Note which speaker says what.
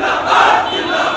Speaker 1: জিন্দাবাদ জিন্দাবাদ